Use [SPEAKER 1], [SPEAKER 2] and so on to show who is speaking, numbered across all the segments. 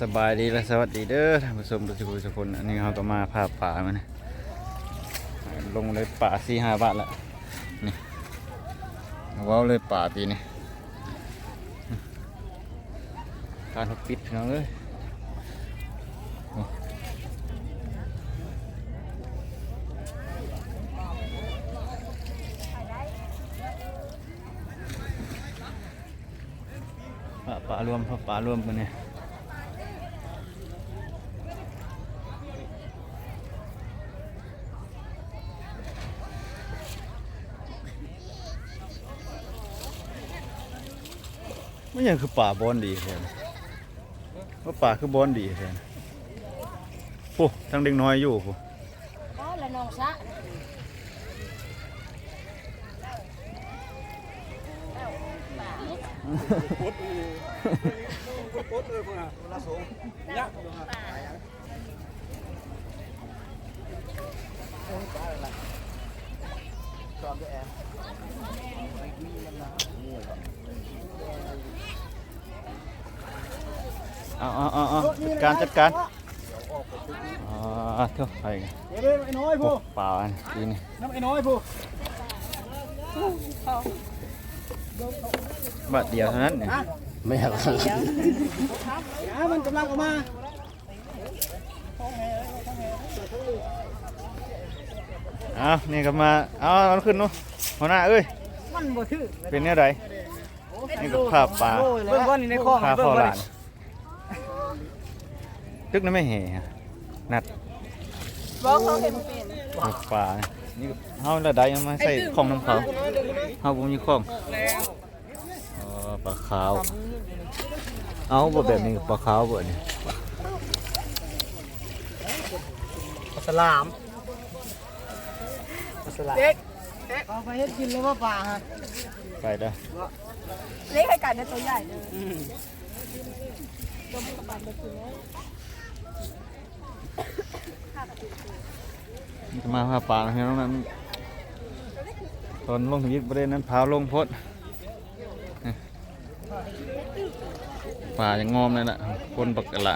[SPEAKER 1] สบายดีและสวัสดีเด้อท่านผู้ชมทุกคนทุกคนอันนี้เราก็มาพาป่ามานะลงเลยป่าสี่ห้าบาทละนี่ว้าวเลยป่าปีนี้การปิดพี่น้องเลยป่าป่ารวมป่ารวมกันเนี่ย ไม่ยังคือป่าบอนดีแทนว่าป่าคือบอนดีแทนโอ้ทั้งเด็กน้อยอยู่โอ้
[SPEAKER 2] ก็ละน้องซะ
[SPEAKER 1] เอาเอาเอาเอาจัดการจัดการอ๋อเท่าไหร่กัน
[SPEAKER 3] เดี๋ยวไอ้น้อย
[SPEAKER 1] โอ้
[SPEAKER 3] ผู้
[SPEAKER 1] ป่าอันปีนี้
[SPEAKER 3] น้ำไอ้น้อยผู้
[SPEAKER 1] บาทเดียวเท่านั้นเนี่ย
[SPEAKER 4] ไม่อยาก
[SPEAKER 3] ยามันกำลังออกมา
[SPEAKER 1] เอานี่ก็มาเอาเอาขึ้นเนาะหัวหน้าเอ้ย
[SPEAKER 3] มันบ่ถือ
[SPEAKER 1] เป็นเนี่ยไรนี่ก็ภาพป่า
[SPEAKER 3] เบิ่งก้อนนี่ในคลอง
[SPEAKER 1] ภาพ
[SPEAKER 3] เบิ่
[SPEAKER 1] พ่องห
[SPEAKER 3] ก้อน
[SPEAKER 1] ลาน ตึกนั้นไม่เห่ฮะนัด
[SPEAKER 2] บอกเขาเห็นเป็น
[SPEAKER 1] นี่ป่านี่ก็เฮาละใดเอามาใส่ของน้ำเขาเฮาบ่มีของอ๋อปลาขาว เอาบ่แบบนี้ปลาขาวบ่นี่
[SPEAKER 3] สลามสลามเด็กเอาไปเฮ็ดกินเลยว่าป่าฮะ
[SPEAKER 1] ไปเด้อ
[SPEAKER 2] เล็กให้กันในตัวใหญ่เลย
[SPEAKER 1] มาพาป่าให้น้องนั้น ตอนลงทวิตประเด็นนั้นพาลงพดป่ายังงอมเลยน่ะคนปักกะหล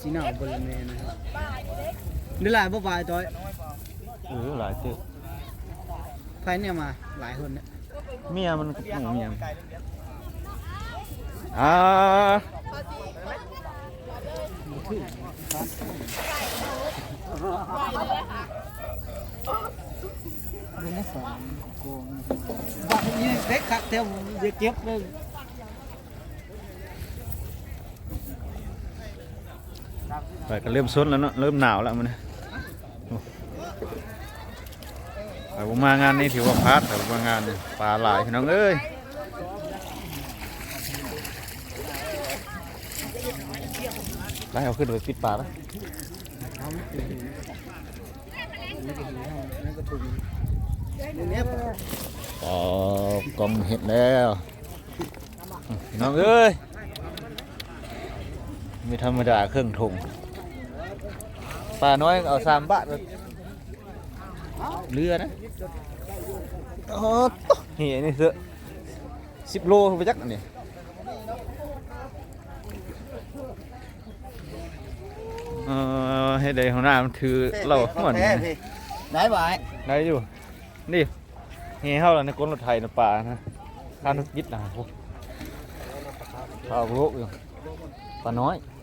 [SPEAKER 3] สีหนาวบริเวณนะครับนี่หลายบ่ป่าจอย
[SPEAKER 1] เออหลายตึก
[SPEAKER 3] ใครเนี่ยมาหลายคนเนี่ย
[SPEAKER 1] เมียมันกับหมูเมียมันอ่า
[SPEAKER 3] เป็นนักสอนโกงบ้านนี้เด็กคักเท่าเด็กเก็บเลย
[SPEAKER 1] ไปก็เริ่มซนแล้วเนาะเริ่มหนาวแล้วมันไปผมมางานนี้ถือว่าพลาดแต่ผมมางานปลาหลายพี่น้องเอ้ยไล่เอาขึ้นไปปิดปลาแล้ว
[SPEAKER 3] เอาไม่ถึงไม่ถึงนั่นก็ถูกเนี่ย
[SPEAKER 1] อ๋อกองเห็ดแล้วน้องเอ้ยไม่ธรรมดาเครื่องถุง ปลาน้อยเอาสามบาทเลยเรือนะอ๋อต๊ะนี่นี่เสือสิบโลไปจักอันนี้เออให้ได้ของห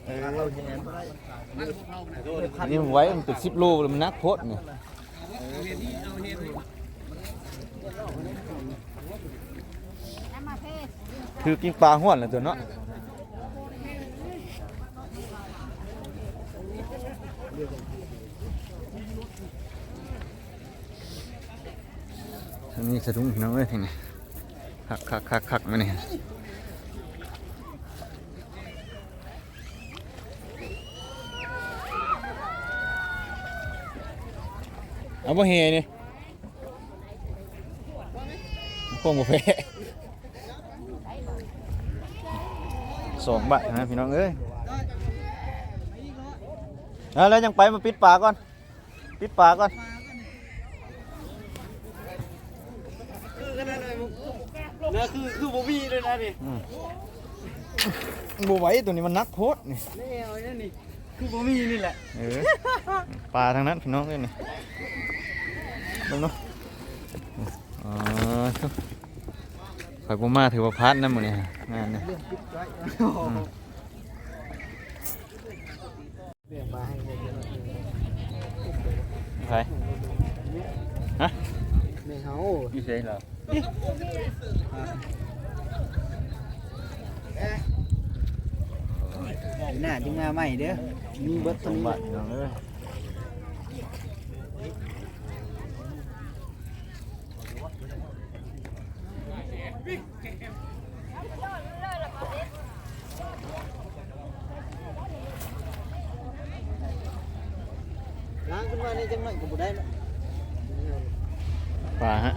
[SPEAKER 1] น้ามันถือเราเหมือน
[SPEAKER 3] ได้บ่าย
[SPEAKER 1] ได้อยู่นี่เฮ้เฮาแล้วในก้นรถไทยนะป่านะข้าวนุกยิดนะพวกข้าวโลกอยู่ปลาน้อยอันนี่มันไว้มันเป็นสิบโลเลยมันนักโพดเนี่ยคือกินปลาห้วนแล้วตัวเนาะนนี้สะดุ้งน้องเอ้ยทีนี้คักคักคักคักมาเนี่ย เอาบ่เฮนี่พวกบ่เพ่สองบาทนะพี่น้องเอ้ยเอาแล้วยังไปมาปิดปากก่อน ปิดปากก่อน
[SPEAKER 3] เนี่ยคือคือบ่มีเลยนะนี่
[SPEAKER 1] อืมบไหวตัวนี้มันนักโพดนี่
[SPEAKER 3] นี่เอาเนี่ยนี่คือบ่มีนี่แหละ
[SPEAKER 1] เออปลาทางนั้นพี่น้องเอ้ยนี่ เบิ่งเนาะอ๋อข่อยบ่มาถือว่าพลาดนะมื้อนี้งานเนี่ย
[SPEAKER 3] เรื่องปิดไว้เรียกมาให้เลย
[SPEAKER 1] ไปฮะ
[SPEAKER 3] ไม่เฮา
[SPEAKER 1] อยู่ไสเหรอ
[SPEAKER 3] หน้าจึงมาใหม่เด้อมีเบิด
[SPEAKER 1] ส
[SPEAKER 3] ตัว
[SPEAKER 1] อง
[SPEAKER 3] นี้
[SPEAKER 1] บาทพี่น้องเอ้ย Dạ.
[SPEAKER 3] ล้างขึ้ นมาในจังหน่อยก็บ่ได้แล้ว
[SPEAKER 1] ปลาฮะ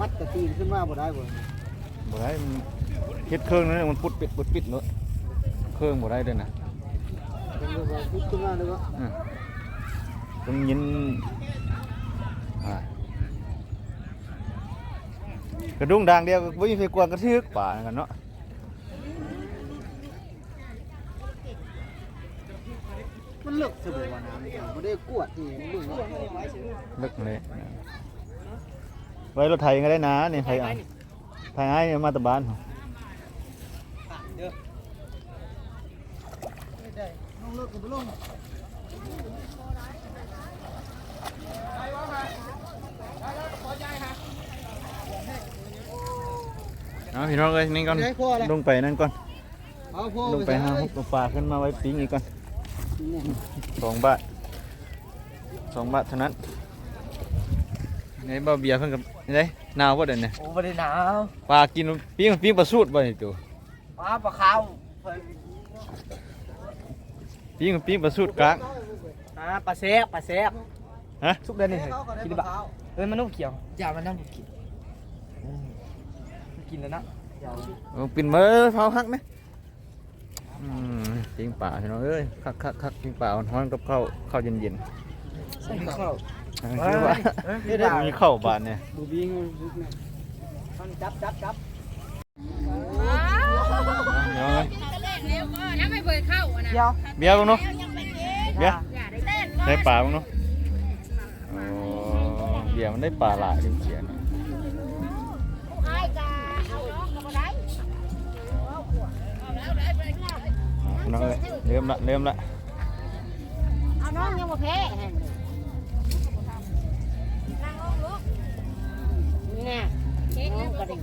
[SPEAKER 3] มัดกระตีนขึ้นมาบ่ได้บ่
[SPEAKER 1] บ่ได้มันเฮ็ดเครื่องนั้นมันปุดปิดปุดปิดเนอะเครื่องบ่ได้เด้อนะ
[SPEAKER 3] เป็นบ่ว่าพุดขึ้นมาเลยบ่
[SPEAKER 1] อืมต้องยินอ่ากระดุงด่างเดียวก็บ่มีไฟกวนกระทึกป่ากันเนาะ
[SPEAKER 3] มันเลิกสบู่ว่าน้ำนี่บ่ได้กวดนี่มึง
[SPEAKER 1] ลึกเลยไว้รถไถก็ได้นะนี่ไถเอาไถไอ้ายมาแตะบ้าน
[SPEAKER 3] น้องเลิกก็บ่ลง
[SPEAKER 1] เอาพี่น้องเอ้ยนี่ก่อน
[SPEAKER 3] ได้พอแล้ว
[SPEAKER 1] ลงไปนั่นก่อน
[SPEAKER 3] เอาพอ
[SPEAKER 1] ลงไปหา
[SPEAKER 3] ใส่
[SPEAKER 1] หุบปลาขึ้นมาไว้ปิ้งอีกก่อน
[SPEAKER 3] เนี่ย
[SPEAKER 1] สองบาทสองบาทเท่านั้นไงบ่เบียร์เพิ่นกับไงหนาวบ่เดี๋ยวนี้
[SPEAKER 3] โอ้บ่ได้หนาว
[SPEAKER 1] ปลากินปิ้งปิ้งปลาสูตรบ่นี่ตัว
[SPEAKER 3] ปลาปลาขาวเพิ่น
[SPEAKER 1] ปิ้งปิ้งปลาสูตรกลาง
[SPEAKER 3] อ่าปลาแซ่บปลาแซ่บ
[SPEAKER 1] ฮะ
[SPEAKER 3] สุกได้นี่กินได้บ่เอ้ยมันต้องเขียวอย่ามันต้องกินกินแล้วนะอย่า
[SPEAKER 1] เอาปิ่นมือเผาคักไหมอืม ปิ้งปลาพี่น้องเอ้ยคักคักคักปิ้งปลาฮ้อนๆกับข้าวข้าวเย็น
[SPEAKER 3] ใส่ข้าว
[SPEAKER 1] ๆคือว่า
[SPEAKER 3] เอ้ย
[SPEAKER 1] มีข้าวบานเนี่ย
[SPEAKER 3] บูบิงมันจับจับจับ
[SPEAKER 1] เดี๋ยวนะ
[SPEAKER 2] ยังไม่เคยเข้าอะนะ
[SPEAKER 3] เบี
[SPEAKER 1] ยร์บ้างเนาะเบียร์
[SPEAKER 2] ได้
[SPEAKER 1] ปลาบ้างเนาะเบียร์มันได้ปลาหลายจริงเขียน
[SPEAKER 2] น้องก็ได้
[SPEAKER 1] น้องเอ้ยเริ่มละเริ่มละ
[SPEAKER 2] เอาน้องยังมาแพ้นั่งลงลูกเนี่ยน้องก็ได้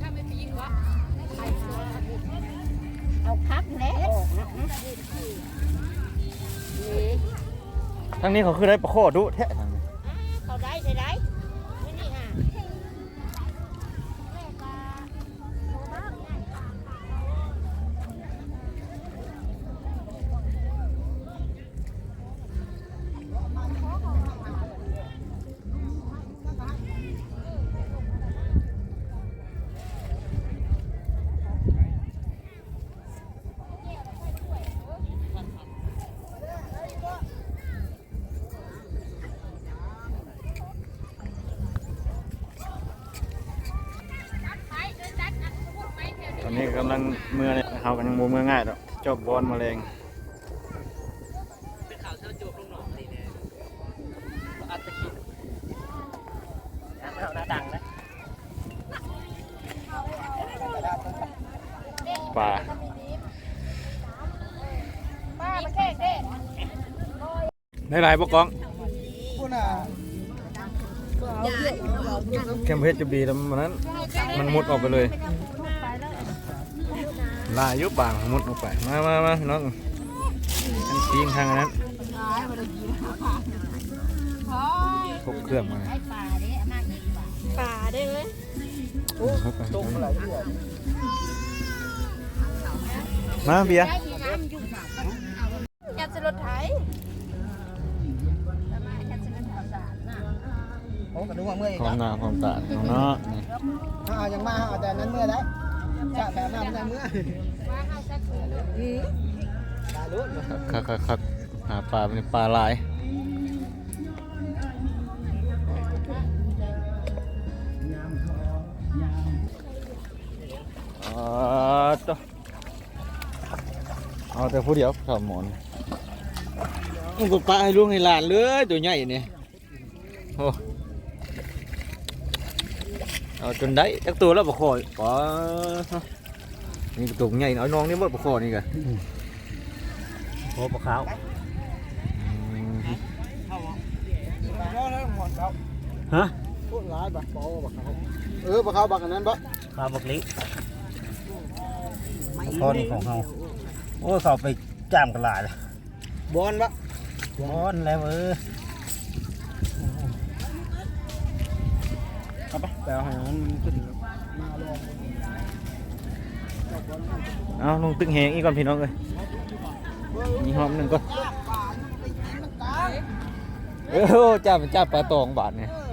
[SPEAKER 2] ถ้าไม่มีวะเอาคักแน่ออกนะนี่
[SPEAKER 1] ทั้งนี้เขาคือได้ปลาข้อดุแท้ทางนี้
[SPEAKER 2] เขาได้ใช่ได้ไม่นี่ฮะ
[SPEAKER 1] ตอนนี้กำลัง เมื่ากันยังโมเมื่อง่ายดอกจบบอลมาแรง
[SPEAKER 3] เป็นข่าวเชิญจูบลงหนองนี่เนี่ยอัดตะกี้หน้าดังนะ
[SPEAKER 1] ปลา
[SPEAKER 2] ป้ามาแข่งเด้
[SPEAKER 1] ได้หลายปะกอง
[SPEAKER 3] กูนะ
[SPEAKER 1] แคมเพชจะบีแล้วมันนั้น มันมุดออกไปเลย ลายยุบบางมุดออกไป มามามาน้องอันปีงทางอันนั้นพกเครื่องมา
[SPEAKER 2] ไอ้ป่าเด้มาอีกป่าเด้เลย
[SPEAKER 1] พกไป
[SPEAKER 3] ตรงไหลเดือด
[SPEAKER 1] มาเบียร์
[SPEAKER 2] ได้มีน้ำอยู่อยากจะรถไถทำไมอยากจะรถไถสารน่ะ
[SPEAKER 3] ผมก็ดูว่าเมื่อยอีก
[SPEAKER 1] ความห
[SPEAKER 3] แล้ว
[SPEAKER 1] น้าความตาเนาะนี่
[SPEAKER 3] ถ้าเอาอย่างมาเอาแต่นั้นเมื่อยได้ ชะแบบมาไม่ได้เมื่อย
[SPEAKER 2] ว่าเฮาสักคืน
[SPEAKER 3] อืมตายรู้
[SPEAKER 1] คักคักคักหาปลาเป็นปลาลายอ๋อตัวเอาแต่ผู้เดียวข้าวหมอนมันก็ปลาให้ลุงให้หลานเลยตัวใหญ่เนี่ยโอ้ เอาจนได้จักตัวแล้วบ่คอยป๋อนี่ก็ตัวใหญ่เอาน้องนี่บ่บ่คอนี่กะ
[SPEAKER 4] โอ้ปลาขาว
[SPEAKER 3] รอแล้วหมดครับ
[SPEAKER 4] ฮะ
[SPEAKER 3] พูดร้ายบักเบาบักเขาเออบักเขาบักอันนั้นบ่
[SPEAKER 4] ขาวบักลิทอนของเขาโอ้เขาไปจ้ามกันหลายเลย
[SPEAKER 3] บอลบ่
[SPEAKER 4] บอนแล้วเออ
[SPEAKER 3] เอาไปแต่ให้มันขึ้นมาลง
[SPEAKER 1] เอาลงตึกแหงอีกก่อนพี่น้องเลยมีหอมหนึ่งก่อน เออจ้าเป็นจ้าปลาตองบาทเนี่ย
[SPEAKER 3] เอ